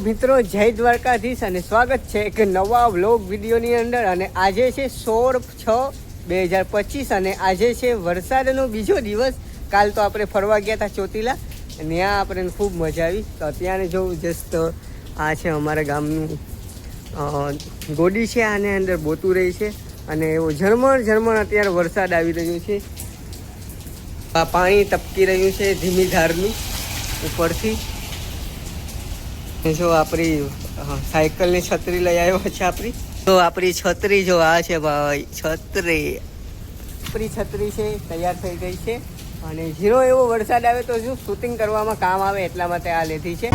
મિત્રો, જય દ્વારકાધીશ અને સ્વાગત છે એક નવા વ્લોગ વિડીયોની અંદર. અને આજે છે સોળ છ બે હજાર પચીસ અને આજે છે વરસાદનો બીજો દિવસ. કાલ તો આપણે ફરવા ગયા હતા ચોટીલા. અને ત્યાં આપણે ખૂબ મજા આવી. તો અત્યારે જો જસ્ટ આ છે અમારા ગામનું ગોડી છે આને અંદર બોતું રહી છે. અને એવો ઝરમર ઝરમર અત્યારે વરસાદ આવી રહ્યો છે. આ પાણી ટપકી રહ્યું છે ધીમી ધારનું ઉપરથી. જો આપણી સાયકલની છત્રી લઈ આવ્યો છે આપણી. તો આપણી છત્રી જો આ છે ભાઈ, છત્રી. આપણી છત્રી છે, તૈયાર થઈ ગઈ છે. અને ઝીરો એવો વરસાદ આવે તો શું? શૂટિંગ કરવામાં કામ આવે એટલા માટે આ લીધી છે.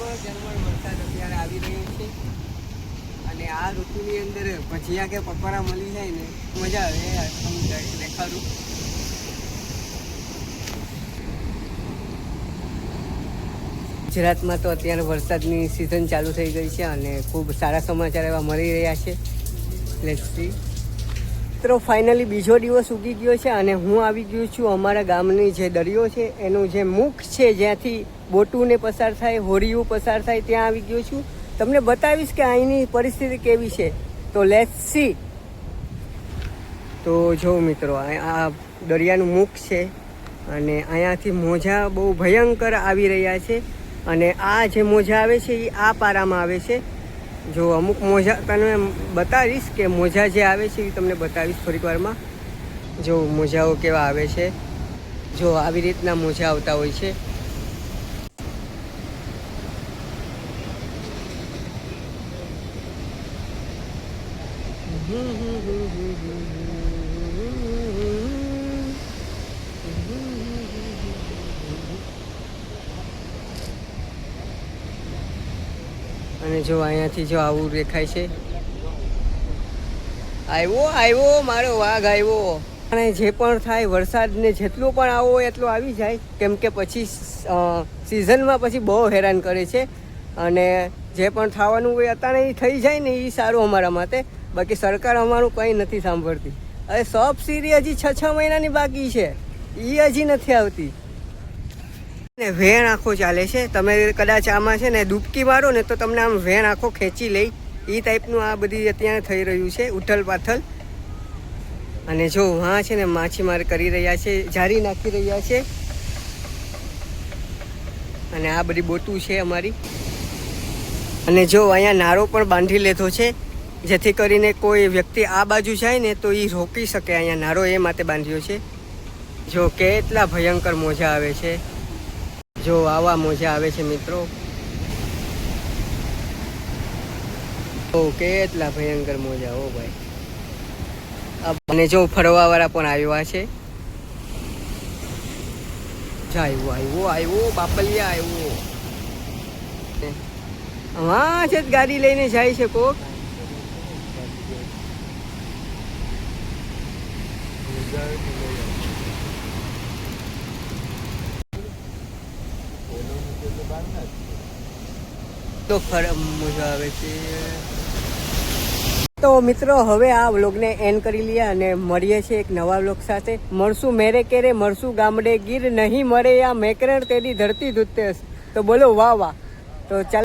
વરસાદ અત્યારે આવી રહ્યો છે. અને આ ઋતુની અંદર ભજીયા કે પકોડા મળી જાય ને, મજા આવે એટલે ખરું ગુજરાતમાં તો અત્યારે વરસાદની સિઝન ચાલુ થઈ ગઈ છે અને ખૂબ સારા સમાચાર એવા મળી રહ્યા છે. લેટ્સ મિત્રો ફાઇનલી બીજો દિવસ ઉગી ગયો છે અને હું આવી ગયો છું અમારા ગામની જે દરિયો છે, એનું જે મુખ છે, જ્યાંથી બોટુને પસાર થાય હોડીયું પસાર થાય, ત્યાં આવી ગયો છું. તમને બતાવીશ કે અહીંની પરિસ્થિતિ કેવી છે? તો લેટ સી તો જો મિત્રો, આ દરિયાનું મુખ છે અને અહીંયાથી મોજા બહુ ભયંકર આવી રહ્યા છે અને આ જે મોજા આવે છે એ આ પારામાં આવે છે. જો અમુક મોજા તને બતાવીશ કે મોજા જે આવે છે એ તમને બતાવીશ થોડીક વારમાં. જો મોજાઓ કેવા આવે છે. જો આવી રીતના મોજા આવતા હોય છે. અને જો અહીંયાથી જો આવું દેખાય છે. આવ્યો આવ્યો મારો વાઘ આવ્યો અને જે પણ થાય, વરસાદને જેટલો પણ આવો એટલો આવી જાય. કેમ કે પછી સિઝનમાં પછી બહુ હેરાન કરે છે. અને જે પણ થવાનું હોય અત્યારે એ થઈ જાય ને એ સારું અમારા માટે. બાકી સરકાર અમારું કંઈ નથી સાંભળતી. હવે સબસિડી હજી છ છ મહિનાની બાકી છે. એ હજી નથી આવતી. ને વેણ આખો ચાલે છે. તમે કદાચ આમાં છે ને ડૂબકી મારો ને તો તમને આમ વેણ આખો ખેંચી લઈ. એ ટાઈપનું આ બધી અત્યારે થઈ રહ્યું છે, ઉથલ પાથલ. અને જો હા છે ને માછીમાર કરી રહ્યા છે જારી નાખી રહ્યા છે. અને આ બધી બોટું છે અમારી. અને જો અહીંયા નારો પણ બાંધી લીધો છે. જેથી કરીને કોઈ વ્યક્તિ આ બાજુ જાય ને તો એ રોકી શકે, અહીંયા નારો એ માટે બાંધ્યો છે. જો કેટલા ભયંકર મોજા આવે છે. જો આવા મોજા આવે છે મિત્રો. ઓ, કેટલા ભયંકર મોજા, ઓ ભાઈ. અને જો ફરવા વાળા પણ આવ્યા છે. આવ્યો આવ્યો આવ્યો બાપલિયા આવ્યો હા, છે ગાડી લઈને જાય છે કોક. તો મિત્રો, હવે આ વ્લોગને એન્ડ કરી લઈએ અને મળીએ છીએ એક નવા વ્લોગ સાથે. મળશું મેરે કેરે, મળશું ગામડે ગીર, નહીં મળે આ મેકરણ તેની ધરતી ધૂતે તો બોલો વાહ વાહ. તો ચાલ